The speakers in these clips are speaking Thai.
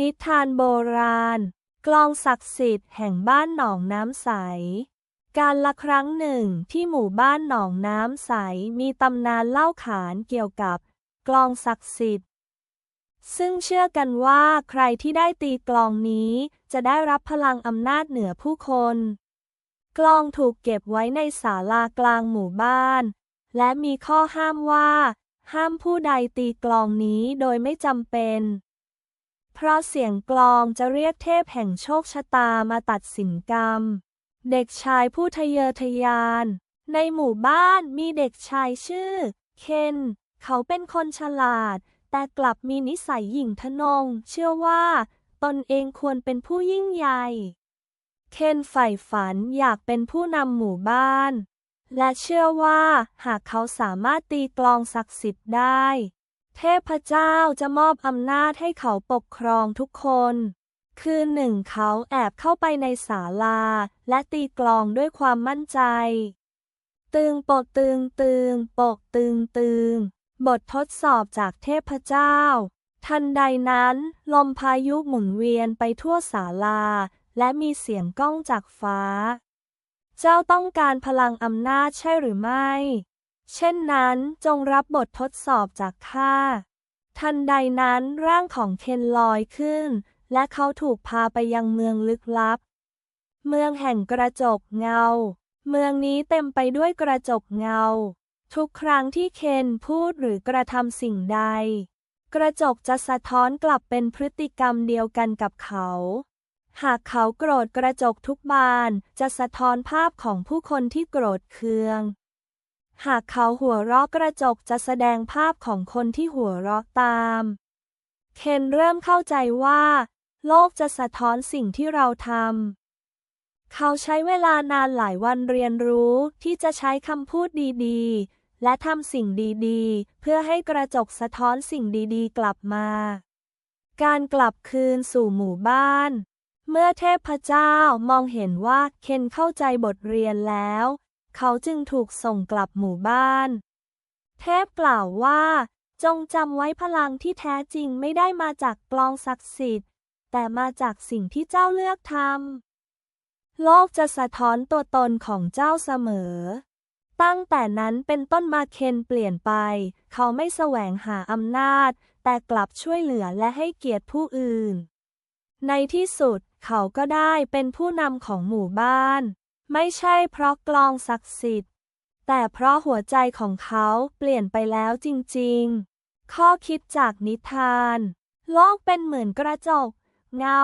นิทานโบราณ กลองศักดิ์สิทธิ์แห่งบ้านหนองน้ำใส การละครั้งหนึ่งที่หมู่บ้านหนองน้ำใสมีตำนานเล่าขานเกี่ยวกับกลองศักดิ์สิทธิ์ ซึ่งเชื่อกันว่าใครที่ได้ตีกลองนี้จะได้รับพลังอำนาจเหนือผู้คน กลองถูกเก็บไว้ในศาลากลางหมู่บ้าน และมีข้อห้ามว่า ห้ามผู้ใดตีกลองนี้โดยไม่จำเป็น เพราะเสียงกลองจะเรียกเทพแห่งโชคชะตามาตัดสินกรรม เด็กชายผู้ทะเยอทะยาน ในหมู่บ้านมีเด็กชายชื่อ เคน เขาเป็นคนฉลาด แต่กลับมีนิสัยหยิ่งทะนง เชื่อว่า ตนเองควรเป็นผู้ยิ่งใหญ่ เคนใฝ่ฝันอยากเป็นผู้นำหมู่บ้าน และเชื่อว่าหากเขาสามารถตีกลองศักดิ์สิทธิ์ได้ เทพเจ้าจะมอบอำนาจให้เขาปกครองทุกคน คืนหนึ่งเขาแอบเข้าไปในศาลา และตีกลองด้วยความมั่นใจ ตึงโปกตึงตึงโปกตึงตึง บททดสอบจากเทพเจ้า ทันใดนั้น ลมพายุหมุนเวียนไปทั่วศาลา และมีเสียงก้องจากฟ้า เจ้าต้องการพลังอำนาจใช่หรือไม่ เช่นนั้นจงรับบททดสอบจากข้า ทันใดนั้นร่างของเคนลอยขึ้น และเขาถูกพาไปยังเมืองลึกลับ เมืองแห่งกระจกเงา เมืองนี้เต็มไปด้วยกระจกเงา ทุกครั้งที่เคนพูดหรือกระทำสิ่งใด กระจกจะสะท้อนกลับเป็นพฤติกรรมเดียวกันกับเขา หากเขาโกรธกระจกทุกบานจะสะท้อนภาพของผู้คนที่โกรธเคือง หากเขาหัวเราะกระจกจะแสดงภาพของคนที่หัวเราะตาม เคนเริ่มเข้าใจว่า โลกจะสะท้อนสิ่งที่เราทำ เขาใช้เวลานานหลายวันเรียนรู้ที่จะใช้คำพูดดีๆ และทำสิ่งดีๆ เพื่อให้กระจกสะท้อนสิ่งดีๆ กลับมา การกลับคืนสู่หมู่บ้าน เมื่อเทพเจ้ามองเห็นว่าเคนเข้าใจบทเรียนแล้ว เขาจึงถูกส่งกลับหมู่บ้าน เทพกล่าวว่า จงจำไว้พลังที่แท้จริงไม่ได้มาจากกลองศักดิ์สิทธิ์ แต่มาจากสิ่งที่เจ้าเลือกทำโลกจะสะท้อนตัวตนของเจ้าเสมอ ตั้งแต่นั้นเป็นต้นมาเคนเปลี่ยนไป เขาไม่แสวงหาอำนาจ แต่กลับช่วยเหลือและให้เกียรติผู้อื่น ในที่สุดเขาก็ได้เป็นผู้นำของหมู่บ้าน ไม่ใช่เพราะกลองศักดิ์สิทธิ์ แต่เพราะหัวใจของเขาเปลี่ยนไปแล้วจริงๆ ข้อคิดจากนิทาน โลกเป็นเหมือนกระจก เงา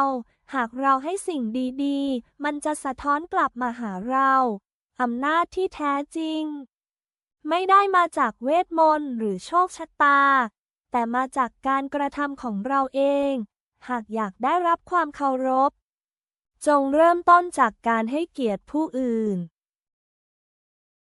หากเราให้สิ่งดีๆ มันจะสะท้อนกลับมาหาเรา อำนาจที่แท้จริง ไม่ได้มาจากเวทมนต์หรือโชคชะตา แต่มาจากการกระทำของเราเอง หากอยากได้รับความเคารพ จงเริ่มต้นจากการให้เกียรติผู้อื่น